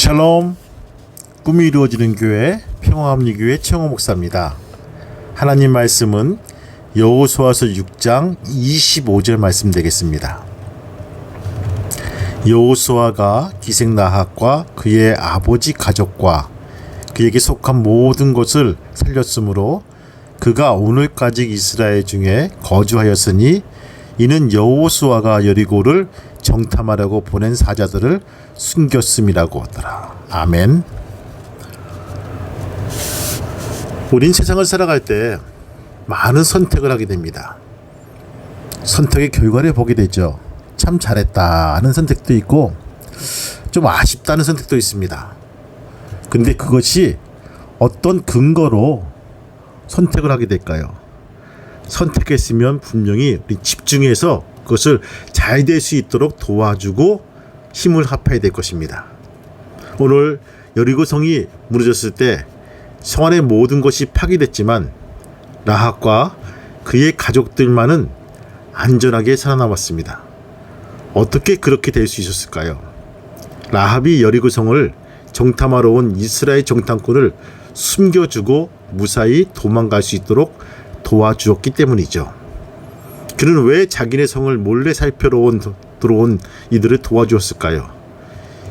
샬롬 꿈이 이루어지는 교회 평화합리교회 최홍호 목사입니다. 하나님 말씀은 여호수아서 6장 25절 말씀 되겠습니다. 여호수아가 기생 나학과 그의 아버지 가족과 그에게 속한 모든 것을 살렸으므로 그가 오늘까지 이스라엘 중에 거주하였으니 이는 여호수아가 여리고를 정탐하려고 보낸 사자들을 숨겼음이라고 하더라. 아멘. 우린 세상을 살아갈 때 많은 선택을 하게 됩니다. 선택의 결과를 보게 되죠. 참 잘했다 하는 선택도 있고 좀 아쉽다는 선택도 있습니다. 근데 그것이 어떤 근거로 선택을 하게 될까요? 선택했으면 분명히 집중해서 그것을 잘 될 수 있도록 도와주고 힘을 합해야 될 것입니다. 오늘 여리고성이 무너졌을 때 성 안의 모든 것이 파괴됐지만 라합과 그의 가족들만은 안전하게 살아남았습니다. 어떻게 그렇게 될 수 있었을까요? 라합이 여리고성을 정탐하러 온 이스라엘 정탐꾼을 숨겨주고 무사히 도망갈 수 있도록 도와주었기 때문이죠. 그는 왜 자기네 성을 몰래 살펴러 온, 들어온 이들을 도와주었을까요?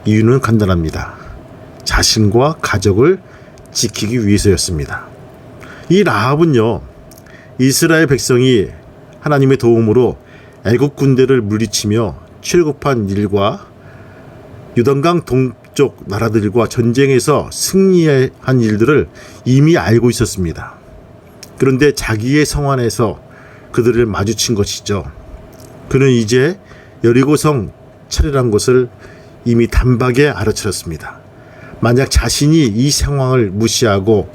이유는 간단합니다. 자신과 가족을 지키기 위해서였습니다. 이 라합은요, 이스라엘 백성이 하나님의 도움으로 애국 군대를 물리치며 출급한 일과 유단강 동쪽 나라들과 전쟁에서 승리한 일들을 이미 알고 있었습니다. 그런데 자기의 성 안에서 그들을 마주친 것이죠. 그는 이제 여리고성 차례란 것을 이미 단박에 알아차렸습니다. 만약 자신이 이 상황을 무시하고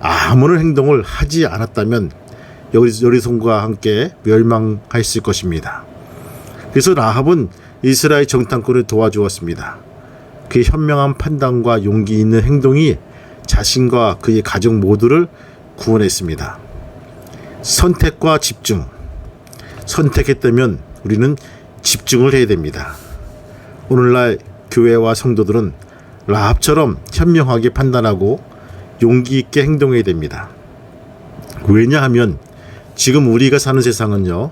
아무런 행동을 하지 않았다면 여리송과 함께 멸망했을 것입니다. 그래서 라합은 이스라엘 정탐꾼을 도와주었습니다. 그의 현명한 판단과 용기 있는 행동이 자신과 그의 가족 모두를 구원했습니다. 선택과 집중. 선택했다면 우리는 집중을 해야 됩니다. 오늘날 교회와 성도들은 라합처럼 현명하게 판단하고 용기 있게 행동해야 됩니다. 왜냐하면 지금 우리가 사는 세상은요,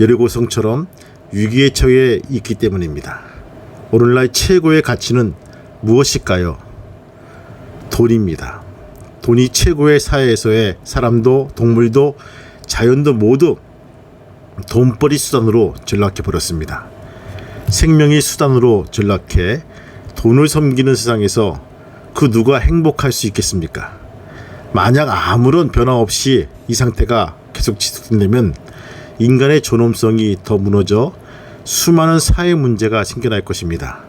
여리고성처럼 위기에 처해 있기 때문입니다. 오늘날 최고의 가치는 무엇일까요? 돈입니다. 돈이 최고의 사회에서의 사람도 동물도 자연도 모두 돈벌이 수단으로 전락해 버렸습니다. 생명이 수단으로 전락해 돈을 섬기는 세상에서 그 누가 행복할 수 있겠습니까? 만약 아무런 변화 없이 이 상태가 계속 지속된다면 인간의 존엄성이 더 무너져 수많은 사회 문제가 생겨날 것입니다.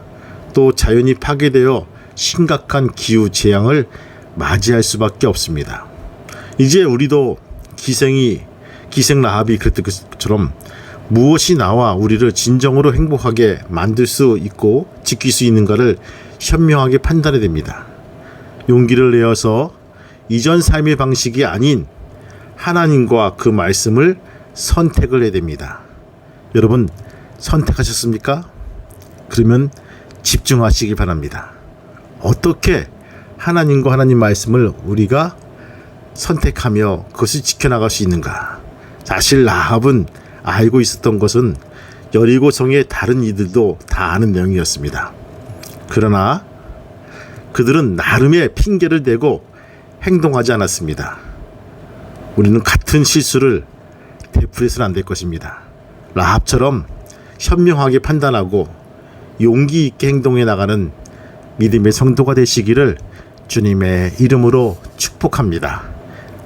또 자연이 파괴되어 심각한 기후 재앙을 맞이할 수밖에 없습니다. 이제 우리도 기생이 기생 라합이 그랬던 것처럼 무엇이 나와 우리를 진정으로 행복하게 만들 수 있고 지킬 수 있는가를 현명하게 판단해야 됩니다. 용기를 내어서 이전 삶의 방식이 아닌 하나님과 그 말씀을 선택을 해야 됩니다. 여러분 선택하셨습니까? 그러면 집중하시길 바랍니다. 어떻게 하나님과 하나님 말씀을 우리가 선택하며 그것을 지켜나갈 수 있는가? 사실 라합은 알고 있었던 것은 여리고 성의 다른 이들도 다 아는 내용이었습니다. 그러나 그들은 나름의 핑계를 대고 행동하지 않았습니다. 우리는 같은 실수를 되풀이해서는 안 될 것입니다. 라합처럼 현명하게 판단하고 용기 있게 행동해 나가는 믿음의 성도가 되시기를 주님의 이름으로 축복합니다.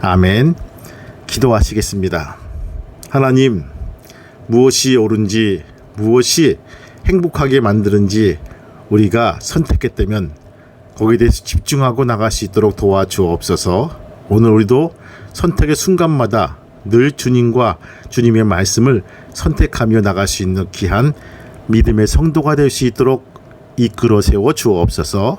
아멘. 기도하시겠습니다. 하나님, 무엇이 옳은지, 무엇이 행복하게 만드는지 우리가 선택했다면 거기에 대해서 집중하고 나갈 수 있도록 도와주옵소서. 오늘 우리도 선택의 순간마다 늘 주님과 주님의 말씀을 선택하며 나갈 수 있는 귀한 믿음의 성도가 될 수 있도록 이끌어 세워 주옵소서.